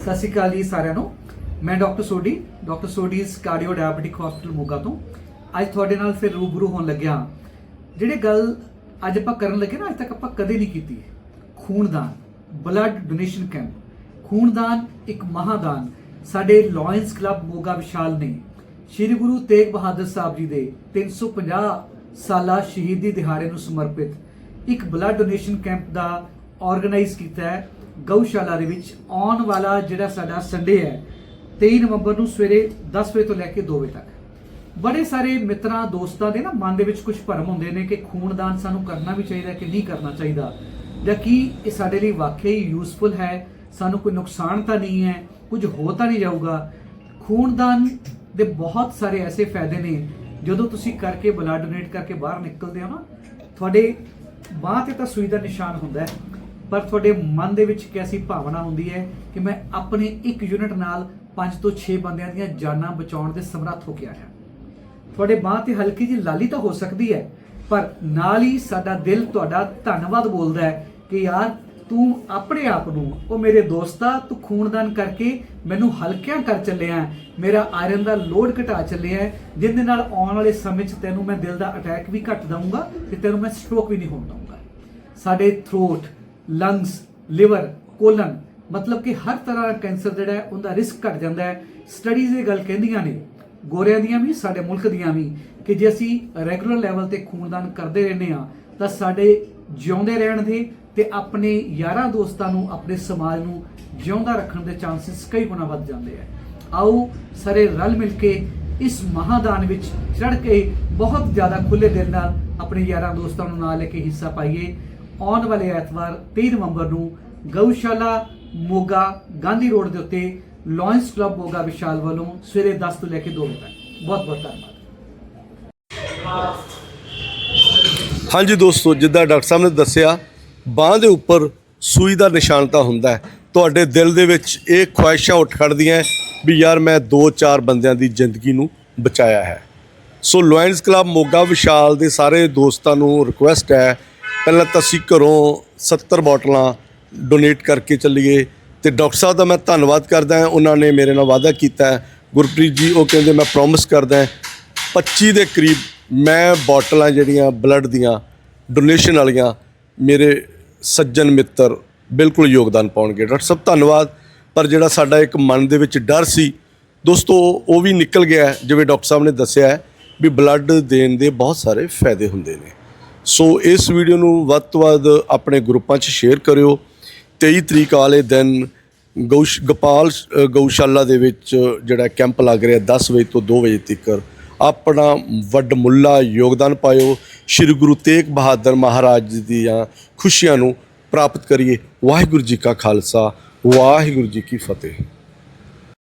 ਸਤਿ ਸ਼੍ਰੀ ਅਕਾਲ ਜੀ ਸਾਰਿਆਂ ਨੂੰ। ਮੈਂ doctor Sodhi, doctor Sodhi's cardio diabetic hospital Moga ਤੋਂ। ਅੱਜ ਤੁਹਾਡੇ ਨਾਲ ਫਿਰ ਰੂਬਰੂ ਹੋਣ ਲੱਗਿਆ। ਜਿਹੜੇ ਗੱਲ ਅੱਜ ਆਪਾਂ ਕਰਨ ਲੱਗੇ ਨਾ, ਅੱਜ ਤੱਕ ਆਪਾਂ ਕਦੇ ਨਹੀਂ ਕੀਤੀ। ਖੂਨਦਾਨ ਬਲੱਡ ਡੋਨੇਸ਼ਨ ਕੈਂਪ ਖੂਨਦਾਨ ਇੱਕ ਮਹਾਦਾਨ। ਸਾਡੇ ਲਾਇਨਸ ਕਲੱਬ ਮੋਗਾ ਵਿਸ਼ਾਲ ਨੇ। ਸ੍ਰੀ ਗੁਰੂ ਤੇਗ ਬਹਾਦਰ ਸਾਹਿਬ ਜੀ ਦੇ 350 ਸਾਲਾ ਸ਼ਹੀਦੀ ਦਿਹਾੜੇ ਨੂੰ ਸਮਰਪਿਤ ਇੱਕ ਬਲੱਡ ਡੋਨੇਸ਼ਨ ਕੈਂਪ ਦਾ ਆਰਗੇਨਾਈਜ਼ ਕੀਤਾ ਹੈ। ਗਊਸ਼ਾਲਾ ਦੇ ਵਿੱਚ ਆਉਣ ਵਾਲਾ ਜਿਹੜਾ ਸਾਡਾ ਸੰਡੇ ਹੈ 23 ਨਵੰਬਰ ਨੂੰ ਸਵੇਰੇ 10 ਵਜੇ ਤੋਂ ਲੈ ਕੇ 2 ਵਜੇ ਤੱਕ। ਬੜੇ ਸਾਰੇ ਮਿੱਤਰਾਂ, ਦੋਸਤਾਂ ਦੇ ਨਾ ਮਨ ਦੇ ਵਿੱਚ ਕੁਝ ਭਰਮ ਹੁੰਦੇ ਨੇ ਕਿ ਖੂਨਦਾਨ ਸਾਨੂੰ ਕਰਨਾ ਵੀ ਚਾਹੀਦਾ ਕਿ ਨਹੀਂ ਕਰਨਾ ਚਾਹੀਦਾ। ਜਾਂ ਕੀ ਇਹ ਸਾਡੇ ਲਈ ਵਾਕਈ ਯੂਸਫੁਲ ਹੈ, ਸਾਨੂੰ ਕੋਈ ਨੁਕਸਾਨ ਤਾਂ ਨਹੀਂ ਹੈ, ਕੁਝ ਹੋ ਤਾਂ ਨਹੀਂ ਜਾਊਗਾ। ਖੂਨਦਾਨ ਦੇ ਬਹੁਤ ਸਾਰੇ ਐਸੇ ਫਾਇਦੇ ਨੇ, ਜਦੋਂ ਤੁਸੀਂ ਕਰਕੇ ਬਲੱਡ ਡੋਨੇਟ ਕਰਕੇ ਬਾਹਰ ਨਿਕਲਦੇ ਹੋ ਨਾ, ਤੁਹਾਡੇ ਬਾਹ ਤੇ ਤਾਂ ਸੂਈ ਦਾ ਨਿਸ਼ਾਨ ਹੁੰਦਾ ਹੈ। ਪਰ ਤੁਹਾਡੇ ਮਨ ਦੇ ਵਿੱਚ ਇੱਕ ਐਸੀ ਭਾਵਨਾ ਹੁੰਦੀ ਹੈ ਕਿ ਮੈਂ ਆਪਣੇ ਇੱਕ ਯੂਨਿਟ ਨਾਲ 5 ਤੋਂ 6 ਬੰਦਿਆਂ ਦੀਆਂ ਜਾਨਾਂ ਬਚਾਉਣ ਦੇ ਸਮਰੱਥ ਹੋ ਕੇ ਆਇਆ। ਤੁਹਾਡੇ ਬਾਹ ਤੇ ਹਲਕੀ ਜਿਹੀ ਲਾਲੀ ਤਾਂ ਹੋ ਸਕਦੀ ਹੈ, ਪਰ ਨਾਲ ਹੀ ਸਾਡਾ ਦਿਲ ਤੁਹਾਡਾ ਧੰਨਵਾਦ ਬੋਲਦਾ ਹੈ ਕਿ ਯਾਰ ਤੂੰ ਆਪਣੇ ਆਪ ਨੂੰ, ਉਹ ਮੇਰੇ ਦੋਸਤਾ ਤੂੰ ਖੂਨਦਾਨ ਕਰਕੇ ਮੈਨੂੰ ਹਲਕਿਆਂ ਕਰ ਚੱਲਿਆ ਮੇਰਾ ਆਇਰਨ ਦਾ ਲੋਡ ਘਟਾ ਚੱਲਿਆ ਜਿਹਦੇ ਨਾਲ ਆਉਣ ਵਾਲੇ ਸਮੇਂ 'ਚ ਤੈਨੂੰ ਮੈਂ ਦਿਲ ਦਾ ਅਟੈਕ ਵੀ ਘੱਟ ਦਊਂਗਾ ਤੇ ਤੈਨੂੰ ਮੈਂ ਸਟ੍ਰੋਕ ਵੀ ਨਹੀਂ ਹੋਣ ਦਊਂਗਾ। ਸਾਡੇ ਥਰੋਟ ਲੰਗਸ ਲਿਵਰ ਕੋਲਨ ਮਤਲਬ ਕਿ ਹਰ ਤਰ੍ਹਾਂ ਦਾ ਕੈਂਸਰ ਜਿਹੜਾ ਹੈ, ਉਹਦਾ ਰਿਸਕ ਘਟ ਜਾਂਦਾ ਹੈ। ਸਟੱਡੀਜ਼ ਇਹ ਗੱਲ ਕਹਿੰਦੀਆਂ ਨੇ, ਗੋਰਿਆਂ ਦੀਆਂ ਵੀ, ਸਾਡੇ ਮੁਲਕ ਦੀਆਂ ਵੀ, ਕਿ ਜੇ ਅਸੀਂ ਰੈਗੂਲਰ ਲੈਵਲ ਤੇ ਖੂਨਦਾਨ ਕਰਦੇ ਰਹਿੰਦੇ ਆ ਤਾਂ ਸਾਡੇ ਜਿਉਂਦੇ ਰਹਿਣ ਦੇ ਤੇ ਆਪਣੇ ਯਾਰਾਂ ਦੋਸਤਾਂ ਨੂੰ, ਆਪਣੇ ਸਮਾਜ ਨੂੰ ਜਿਉਂਦਾ ਰੱਖਣ ਦੇ ਚਾਂਸਸ ਕਈ ਗੁਣਾ ਵੱਧ ਜਾਂਦੇ ਆ। ਆਓ ਸਾਰੇ ਰਲ ਮਿਲ ਕੇ ਇਸ ਮਹਾਦਾਨ ਵਿੱਚ ਚੜ ਕੇ ਬਹੁਤ ਜ਼ਿਆਦਾ ਖੁੱਲੇ ਦਿਲ ਨਾਲ ਆਪਣੇ ਯਾਰਾਂ ਦੋਸਤਾਂ ਨੂੰ ਨਾਲ ਲੈ ਕੇ ਹਿੱਸਾ ਪਾਈਏ। ਆਉਣ ਵਾਲੇ ਐਤਵਾਰ 23 ਨਵੰਬਰ ਨੂੰ ਗਊਸ਼ਾਲਾ ਮੋਗਾ ਗਾਂਧੀ ਰੋਡ ਦੇ ਉੱਤੇ ਲਾਇਨਸ ਕਲੱਬ ਮੋਗਾ ਵਿਸ਼ਾਲ ਵੱਲੋਂ ਸਵੇਰੇ 10 ਤੋਂ ਲੈ ਕੇ 2 ਵਜੇ ਤੱਕ। ਬਹੁਤ ਬਹੁਤ ਧੰਨਵਾਦ। ਹਾਂਜੀ ਦੋਸਤੋ, ਜਿੱਦਾਂ ਡਾਕਟਰ ਸਾਹਿਬ ਨੇ ਦੱਸਿਆ, ਬਾਹ ਦੇ ਉੱਪਰ ਸੂਈ ਦਾ ਨਿਸ਼ਾਨ ਤਾਂ ਹੁੰਦਾ ਹੈ। ਤੁਹਾਡੇ ਦਿਲ ਦੇ ਵਿੱਚ ਇਹ ਖੁਆਇਸ਼ਾਂ ਉੱਠ ਖੜਦੀਆਂ ਵੀ ਯਾਰ ਮੈਂ 2-4 ਬੰਦਿਆਂ ਦੀ ਜ਼ਿੰਦਗੀ ਨੂੰ ਬਚਾਇਆ ਹੈ। ਸੋ ਲਾਇਨਸ ਕਲੱਬ ਮੋਗਾ ਵਿਸ਼ਾਲ ਦੇ ਸਾਰੇ ਦੋਸਤਾਂ ਨੂੰ ਰਿਕੁਐਸਟ ਹੈ ਪਹਿਲਾਂ ਤਾਂ ਅਸੀਂ ਘਰੋਂ 70 ਬੋਟਲਾਂ ਡੋਨੇਟ ਕਰਕੇ ਚੱਲੀਏ ਤੇ ਡਾਕਟਰ ਸਾਹਿਬ ਦਾ ਮੈਂ ਧੰਨਵਾਦ ਕਰਦਾ ਉਹਨਾਂ ਨੇ ਮੇਰੇ ਨਾਲ ਵਾਅਦਾ ਕੀਤਾ ਗੁਰਪ੍ਰੀਤ ਜੀ, ਉਹ ਕਹਿੰਦੇ ਮੈਂ ਪ੍ਰੋਮਿਸ ਕਰਦਾ 25 ਦੇ ਕਰੀਬ ਮੈਂ ਬੋਟਲਾਂ ਜਿਹੜੀਆਂ ਬਲੱਡ ਦੀਆਂ ਡੋਨੇਸ਼ਨ ਵਾਲੀਆਂ, ਮੇਰੇ ਸੱਜਣ ਮਿੱਤਰ ਬਿਲਕੁਲ ਯੋਗਦਾਨ ਪਾਉਣਗੇ। ਡਾਕਟਰ ਸਾਹਿਬ, ਧੰਨਵਾਦ। ਪਰ ਜਿਹੜਾ ਸਾਡਾ ਇੱਕ ਮਨ ਦੇ ਵਿੱਚ ਡਰ ਸੀ, ਦੋਸਤੋ, ਉਹ ਵੀ ਨਿਕਲ ਗਿਆ ਜਿਵੇਂ ਡਾਕਟਰ ਸਾਹਿਬ ਨੇ ਦੱਸਿਆ ਵੀ ਬਲੱਡ ਦੇਣ ਦੇ ਬਹੁਤ ਸਾਰੇ ਫਾਇਦੇ ਹੁੰਦੇ ਨੇ। ਸੋ ਇਸ ਵੀਡੀਓ ਨੂੰ ਵੱਧ ਤੋਂ ਵੱਧ ਆਪਣੇ ਗਰੁੱਪਾਂ 'ਚ ਸ਼ੇਅਰ ਕਰਿਓ। 23 ਤਰੀਕ ਵਾਲੇ ਦਿਨ ਗਊਸ਼, ਗੋਪਾਲ ਗਊਸ਼ਾਲਾ ਦੇ ਵਿੱਚ ਜਿਹੜਾ ਕੈਂਪ ਲੱਗ ਰਿਹਾ 10 ਵਜੇ ਤੋਂ 2 ਵਜੇ ਤੱਕ ਆਪਣਾ ਵੱਡ ਮੁੱਲਾ ਯੋਗਦਾਨ ਪਾਇਓ। ਸ੍ਰੀ ਗੁਰੂ ਤੇਗ ਬਹਾਦਰ ਮਹਾਰਾਜ ਦੀਆਂ ਖੁਸ਼ੀਆਂ ਨੂੰ ਪ੍ਰਾਪਤ ਕਰੀਏ। ਵਾਹਿਗੁਰੂ ਜੀ ਕਾ ਖਾਲਸਾ, ਵਾਹਿਗੁਰੂ ਜੀ ਕੀ ਫਤਿਹ।